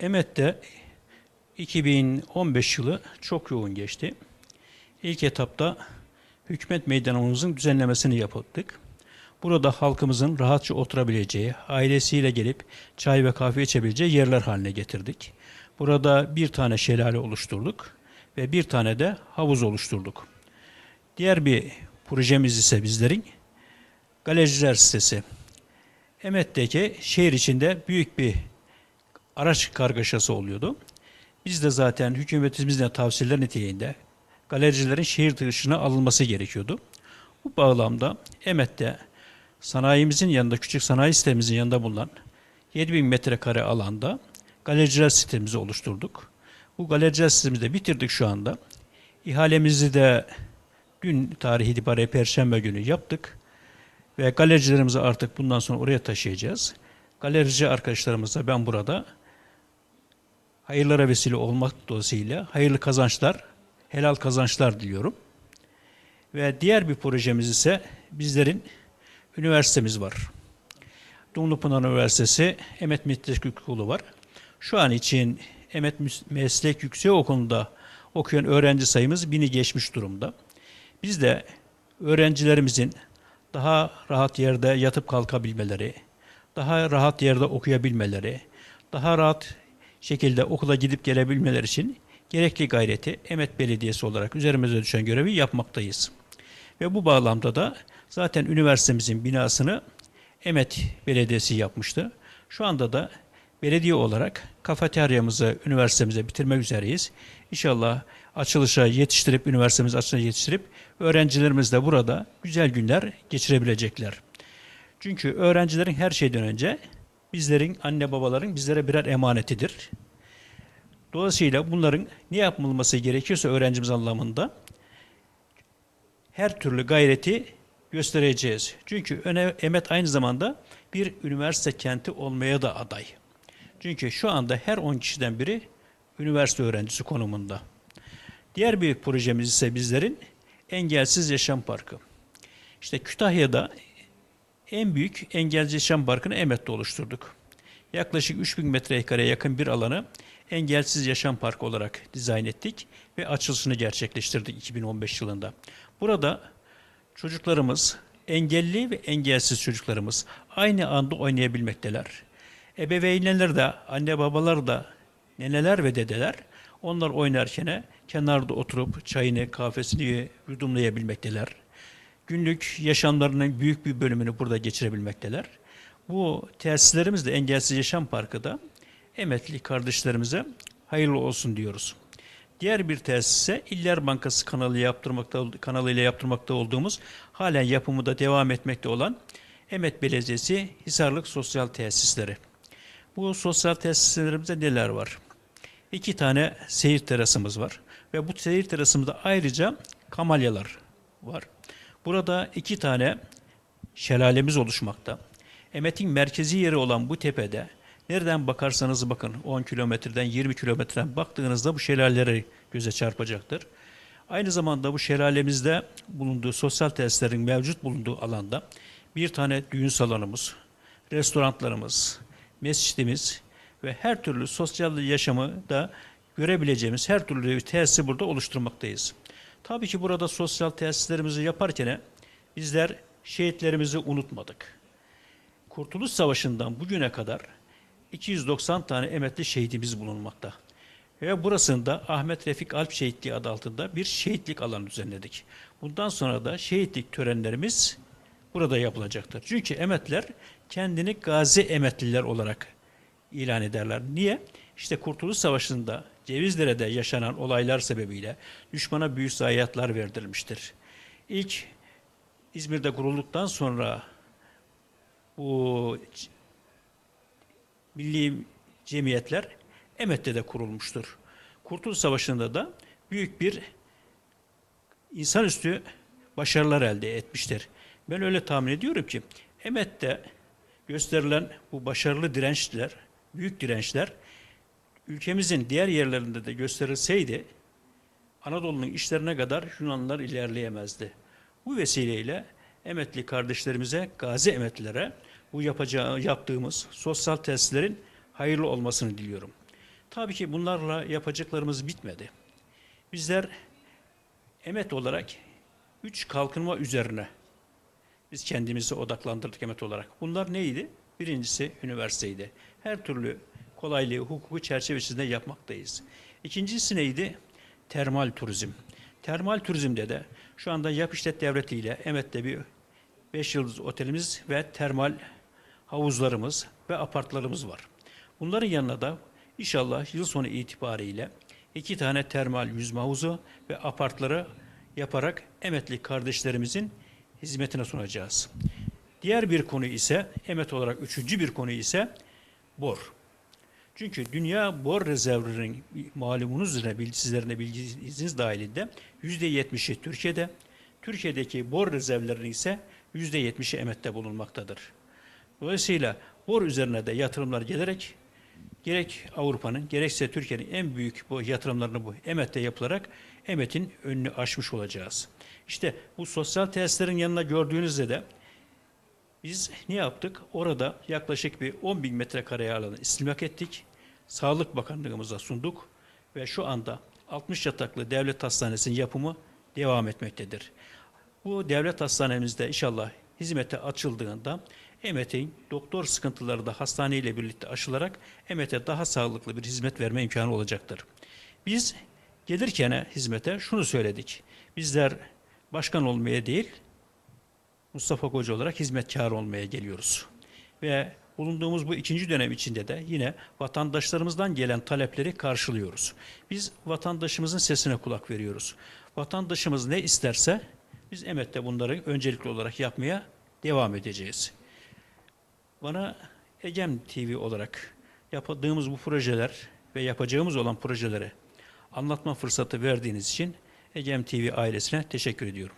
Emet'te 2015 yılı çok yoğun geçti. İlk etapta hükümet meydanımızın düzenlemesini yaptık. Burada halkımızın rahatça oturabileceği, ailesiyle gelip çay ve kahve içebileceği yerler haline getirdik. Burada bir tane şelale oluşturduk ve bir tane de havuz oluşturduk. Diğer bir projemiz ise bizlerin galericiler sitesi. Emet'teki şehir içinde büyük bir araç kargaşası oluyordu. Biz de zaten hükümetimizin de tavsiyeler niteliğinde galericilerin şehir dışına alınması gerekiyordu. Bu bağlamda Emet'te sanayimizin yanında, küçük sanayi sitemizin yanında bulunan 7000 metrekare alanda galericiler sitemizi oluşturduk. Bu galericiler sitemizi de bitirdik şu anda. İhalemizi de dün tarihi itibariyle Perşembe günü yaptık. Ve galericilerimizi artık bundan sonra oraya taşıyacağız. Galerici arkadaşlarımızla ben burada hayırlara vesile olmak dolayısıyla hayırlı kazançlar, helal kazançlar diliyorum. Ve diğer bir projemiz ise bizlerin üniversitemiz var. Dumlupınar Üniversitesi Emet Meslek Okulu var. Şu an için Emet Meslek Yüksek Okulu'nda okuyan öğrenci sayımız bini geçmiş durumda. Biz de öğrencilerimizin daha rahat yerde yatıp kalkabilmeleri, daha rahat yerde okuyabilmeleri, daha rahat şekilde okula gidip gelebilmeleri için gerekli gayreti Emet Belediyesi olarak üzerimize düşen görevi yapmaktayız. Ve bu bağlamda da zaten üniversitemizin binasını Emet Belediyesi yapmıştı. Şu anda da belediye olarak kafeteryamızı üniversitemize bitirmek üzereyiz. İnşallah açılışa yetiştirip, üniversitemizi açılışa yetiştirip öğrencilerimiz de burada güzel günler geçirebilecekler. Çünkü öğrencilerin her şeyden önce bizlerin, anne babaların bizlere birer emanetidir. Dolayısıyla bunların ne yapılması gerekiyorsa öğrencimiz anlamında her türlü gayreti göstereceğiz. Çünkü Emet aynı zamanda bir üniversite kenti olmaya da aday. Çünkü şu anda her 10 kişiden biri üniversite öğrencisi konumunda. Diğer bir projemiz ise bizlerin Engelsiz Yaşam Parkı. İşte Kütahya'da en büyük Engelsiz Yaşam Parkı'nı Emet'te oluşturduk. Yaklaşık 3000 metrekareye yakın bir alanı Engelsiz Yaşam Parkı olarak dizayn ettik ve açılışını gerçekleştirdik 2015 yılında. Burada çocuklarımız, engelli ve engelsiz çocuklarımız aynı anda oynayabilmekteler. Ebeveynler de, anne babalar da, neneler ve dedeler onlar oynarken kenarda oturup çayını, kahvesini yudumlayabilmekteler. Günlük yaşamlarının büyük bir bölümünü burada geçirebilmekteler. Bu tesislerimiz de Engelsiz Yaşam Parkı da emekli kardeşlerimize hayırlı olsun diyoruz. Diğer bir tesise İller Bankası kanalı yaptırmakta kanalıyla yaptırmakta olduğumuz halen yapımı da devam etmekte olan Emet Belediyesi Hisarlık Sosyal Tesisleri. Bu sosyal tesislerimizde neler var? İki tane seyir terasımız var ve bu seyir terasımızda ayrıca kamalyalar var. Burada iki tane şelalemiz oluşmakta. Emet'in merkezi yeri olan bu tepede nereden bakarsanız bakın 10 kilometreden 20 kilometreden baktığınızda bu şelaleleri göze çarpacaktır. Aynı zamanda bu şelalemizde bulunduğu sosyal tesislerin mevcut bulunduğu alanda bir tane düğün salonumuz, restoranlarımız, mescidimiz ve her türlü sosyal yaşamı da görebileceğimiz her türlü tesisi burada oluşturmaktayız. Tabii ki burada sosyal tesislerimizi yaparken bizler şehitlerimizi unutmadık. Kurtuluş Savaşı'ndan bugüne kadar 290 tane emekli şehidimiz bulunmakta. Ve burasında Ahmet Refik Alp Şehitliği adı altında bir şehitlik alanı düzenledik. Bundan sonra da şehitlik törenlerimiz burada yapılacaktır. Çünkü emetler kendini gazi emetliler olarak ilan ederler. Niye? İşte Kurtuluş Savaşı'nda Cevizdere'de yaşanan olaylar sebebiyle düşmana büyük zayiatlar verdirilmiştir. İlk İzmir'de kurulduktan sonra bu milli cemiyetler Emet'te de kurulmuştur. Kurtuluş Savaşı'nda da büyük bir insanüstü başarılar elde etmiştir. Ben öyle tahmin ediyorum ki Emet'te gösterilen bu başarılı dirençler, büyük dirençler ülkemizin diğer yerlerinde de gösterilseydi Anadolu'nun işlerine kadar Yunanlılar ilerleyemezdi. Bu vesileyle Emetli kardeşlerimize, gazi emetlilere bu yapacağı, yaptığımız sosyal tesislerin hayırlı olmasını diliyorum. Tabii ki bunlarla yapacaklarımız bitmedi. Bizler emet olarak üç kalkınma üzerine biz kendimizi odaklandırdık emet olarak. Bunlar neydi? Birincisi üniversiteydi. Her türlü kolaylığı hukuku çerçevesinde yapmaktayız. İkincisi neydi? Termal turizm. Termal turizmde de şu anda yap işlet devletiyle Emet'te bir 5 yıldız otelimiz ve termal havuzlarımız ve apartlarımız var. Bunların yanına da inşallah yıl sonu itibariyle iki tane termal yüzme havuzu ve apartları yaparak Emetli kardeşlerimizin hizmetine sunacağız. Diğer bir konu ise Emet olarak üçüncü bir konu ise bor. Çünkü dünya bor rezervlerinin malumunuz üzere bil- sizlerin de bilginiz dahilinde %70'i Türkiye'de, Türkiye'deki bor rezervlerinin ise %70'i emette bulunmaktadır. Dolayısıyla bor üzerine de yatırımlar gelerek gerek Avrupa'nın gerekse Türkiye'nin en büyük bu yatırımlarını bu emette yapılarak emetin önünü aşmış olacağız. İşte bu sosyal tesislerin yanına gördüğünüzde de biz ne yaptık? Orada yaklaşık bir 10 bin metrekare alanı istimlak ettik. Sağlık Bakanlığımıza sunduk ve şu anda 60 yataklı devlet hastanesinin yapımı devam etmektedir. Bu devlet hastanemizde inşallah hizmete açıldığında Emet'in doktor sıkıntıları da hastaneyle birlikte aşılarak Emet'e daha sağlıklı bir hizmet verme imkanı olacaktır. Biz gelirken hizmete şunu söyledik. Bizler başkan olmaya değil, Mustafa Koca olarak hizmetkar olmaya geliyoruz. Ve bulunduğumuz bu ikinci dönem içinde de yine vatandaşlarımızdan gelen talepleri karşılıyoruz. Biz vatandaşımızın sesine kulak veriyoruz. Vatandaşımız ne isterse biz Emet'te bunları öncelikli olarak yapmaya devam edeceğiz. Bana Egem TV olarak yaptığımız bu projeler ve yapacağımız olan projeleri anlatma fırsatı verdiğiniz için Egem TV ailesine teşekkür ediyorum.